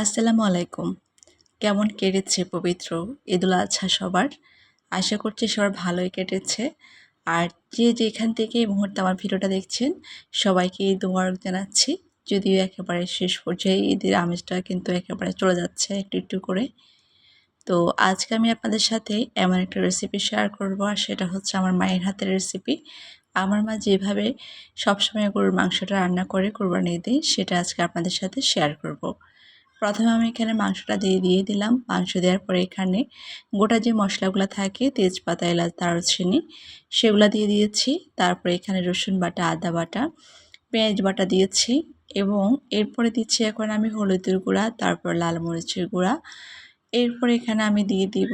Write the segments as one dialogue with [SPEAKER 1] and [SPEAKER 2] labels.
[SPEAKER 1] আসসালামু আলাইকুম। কেমন কেটেছে পবিত্র ঈদুল আজহা সবার? আশা করছি সবার ভালোই কেটেছে। আর যে যেখান থেকে এই মুহূর্তে আমার ভিডিওটা দেখছেন, সবাইকে ঈদ মোবারক জানাচ্ছি। যদিও একেবারে শেষ পর্যায়ে ঈদের আমেজটা কিন্তু একেবারে চলে যাচ্ছে একটু একটু করে। তো আজকে আমি আপনাদের সাথে এমন একটা রেসিপি শেয়ার করব, আর সেটা হচ্ছে আমার মায়ের হাতের রেসিপি আমার মা যেভাবে সবসময় গরুর মাংসটা রান্না করে কোরবানি দিই সেটা আজকে আপনাদের সাথে শেয়ার করব। প্রথমে আমি এখানে মাংসটা দিয়ে দিয়ে দিলাম। মাংস দেওয়ার পরে এখানে গোটা যে মশলাগুলো থাকে, তেজপাতা, এলাচ, দারুচিনি, সেগুলো দিয়ে দিয়েছি। তারপরে এখানে রসুন বাটা, আদা বাটা, পেঁয়াজ বাটা দিয়েছি এবং এরপরে দিচ্ছি এখন আমি হলুদের গুঁড়া, তারপর লাল মরিচের গুঁড়া। এরপরে এখানে আমি দিয়ে দিব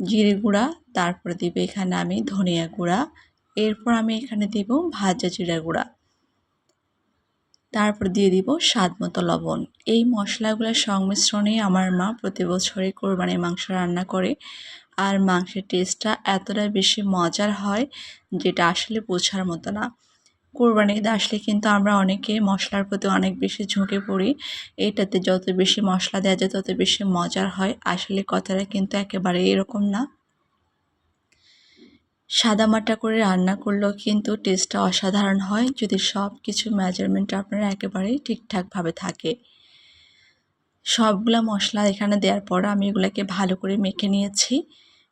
[SPEAKER 1] জিরে গুঁড়া, তারপরে দিব এখানে আমি ধনিয়া গুঁড়া। এরপর আমি এখানে দিব ভাজা জিরা গুঁড়া। তারপর দিয়ে দিব স্বাদ মতো লবণ। এই মশলাগুলোর সংমিশ্রণে আমার মা প্রতি বছরই কোরবানির মাংস রান্না করে আর মাংসের টেস্টটা এতটা বেশি মজার হয় যেটা আসলে বোঝার মতো না। কোরবানি ঈদ আসলে কিন্তু আমরা অনেকে মশলার প্রতি অনেক বেশি ঝুঁকে পড়ি। এটাতে যত বেশি মশলা দেওয়া যায় তত বেশি মজার হয়। আসলে কথাটা কিন্তু একেবারে এরকম না। সাদামাটা করে রান্না করলেও কিন্তু টেস্টটা অসাধারণ হয় যদি সব কিছু মেজারমেন্ট আপনার একেবারেই ঠিকঠাকভাবে থাকে সবগুলা মশলা এখানে দেওয়ার পর আমি এগুলোকে ভালো করে মেখে নিয়েছি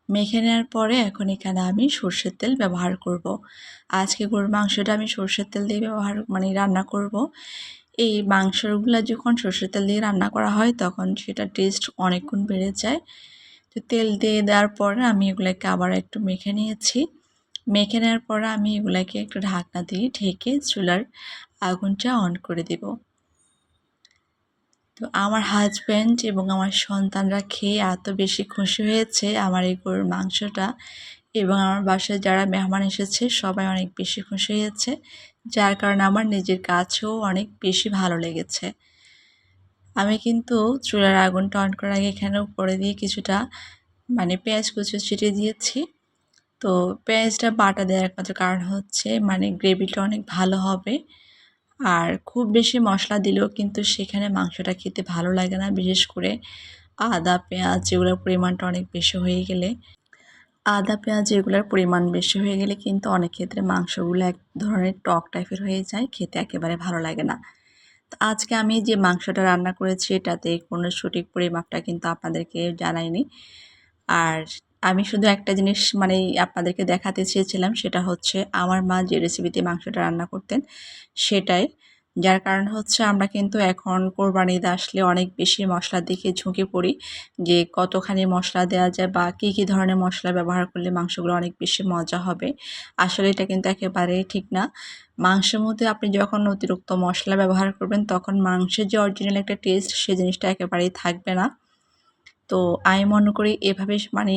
[SPEAKER 1] মেখে নেওয়ার পরে এখন এখানে আমি সর্ষের তেল ব্যবহার করব। আজকে গরুর মাংসটা আমি সর্ষের তেল দিয়ে ব্যবহার মানে রান্না করব। এই মাংসগুলো যখন সর্ষের তেল দিয়ে রান্না করা হয় তখন সেটা টেস্ট অনেকক্ষণ বেড়ে যায় তেল দিয়ে দেওয়ার পরে আমি এগুলোকে আবার একটু মেখে নিয়েছি। মেখে নেওয়ার পরে আমি এগুলোকে একটু ঢাকনা দিয়ে ঢেকে চুলার আগুনটা অন করে দেব। তো আমার হাজব্যান্ড এবং আমার সন্তানরা খেয়ে এত বেশি খুশি হয়েছে আমার এই গরুর মাংসটা এবং আমার বাসায় যারা মেহমান এসেছে সবাই অনেক বেশি খুশি হয়েছে, যার কারণে আমার নিজের কাছেও অনেক বেশি ভালো লেগেছে। আমি কিন্তু চুলার আগুনটা অন করার আগে এখানেও পরে দিয়ে কিছুটা মানে পেঁয়াজ কুচু ছিটিয়ে দিয়েছি। তো পেঁয়াজটা বাটা দেওয়ার একমাত্র কারণ হচ্ছে মানে গ্রেভিটা অনেক ভালো হবে। আর খুব বেশি মশলা দিলেও কিন্তু সেখানে মাংসটা খেতে ভালো লাগে না, বিশেষ করে আদা, পেঁয়াজ যেগুলোর পরিমাণটা অনেক বেশি হয়ে গেলে। আদা, পেঁয়াজ, এগুলোর পরিমাণ বেশি হয়ে গেলে কিন্তু অনেক ক্ষেত্রে মাংসগুলো এক ধরনের টক টাইপের হয়ে যায়, খেতে একেবারে ভালো লাগে না। তো আজকে আমি যে মাংসটা রান্না করেছি, এটাতে কোনো সঠিক পরিমাপটা কিন্তু আপনাদেরকে জানাইনি। আর আমি শুধু একটা জিনিস মানে আপনাদেরকে দেখাতে চেয়েছিলাম, সেটা হচ্ছে আমার মা যে রেসিপিতে মাংসটা রান্না করতেন সেটাই। যার কারণ হচ্ছে আমরা কিন্তু এখন কোরবানি ঈদ আসলে অনেক বেশি মশলার দিকে ঝুঁকে পড়ি যে কতখানি মশলা দেওয়া যায় বা কী কী ধরনের মশলা ব্যবহার করলে মাংসগুলো অনেক বেশি মজা হবে। আসলে এটা কিন্তু একেবারেই ঠিক না। মাংসের মধ্যে আপনি যখন অতিরিক্ত মশলা ব্যবহার করবেন, তখন মাংসের যে অরিজিনাল একটা টেস্ট সে জিনিসটা একেবারেই থাকবে না। তো আমি মনে করি এভাবে মানে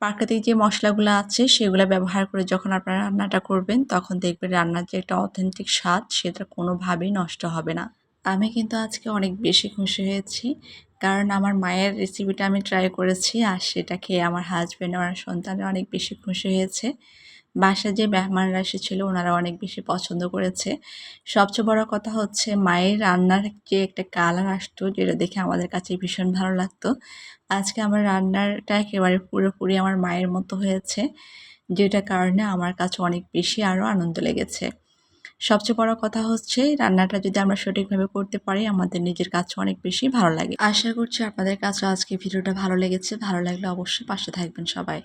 [SPEAKER 1] প্রাকৃতিক যে মশলাগুলো আছে সেগুলো ব্যবহার করে যখন আপনারা রান্নাটা করবেন তখন দেখবেন রান্নার যে একটা অথেন্টিক স্বাদ সেটা কোনোভাবেই নষ্ট হবে না। আমি কিন্তু আজকে অনেক বেশি খুশি হয়েছি কারণ আমার মায়ের রেসিপিটা আমি ট্রাই করেছি আর সেটা খেয়ে আমার হাজব্যান্ড আমার সন্তানরা অনেক বেশি খুশি হয়েছে। বাসায় যে মেহমানরা এসেছিল, ওনারা অনেক বেশি পছন্দ করেছে। সবচেয়ে বড় কথা হচ্ছে, মায়ের রান্নার যে একটা কালার আসতো, যেটা দেখে আমাদের কাছে ভীষণ ভালো লাগতো। আজকে আমার রান্নারটা একেবারে পুরোপুরি আমার মায়ের মতো হয়েছে যেটা কারণে আমার কাছে অনেক বেশি আরও আনন্দ লেগেছে। সবচেয়ে বড় কথা হচ্ছে, রান্নাটা যদি আমরা সঠিকভাবে করতে পারি, আমাদের নিজের কাছে অনেক বেশি ভালো লাগে। আশা করছি আপনাদের কাছে আজকে ভিডিওটা ভালো লেগেছে। ভালো লাগলে অবশ্যই পাশে থাকবেন সবাই।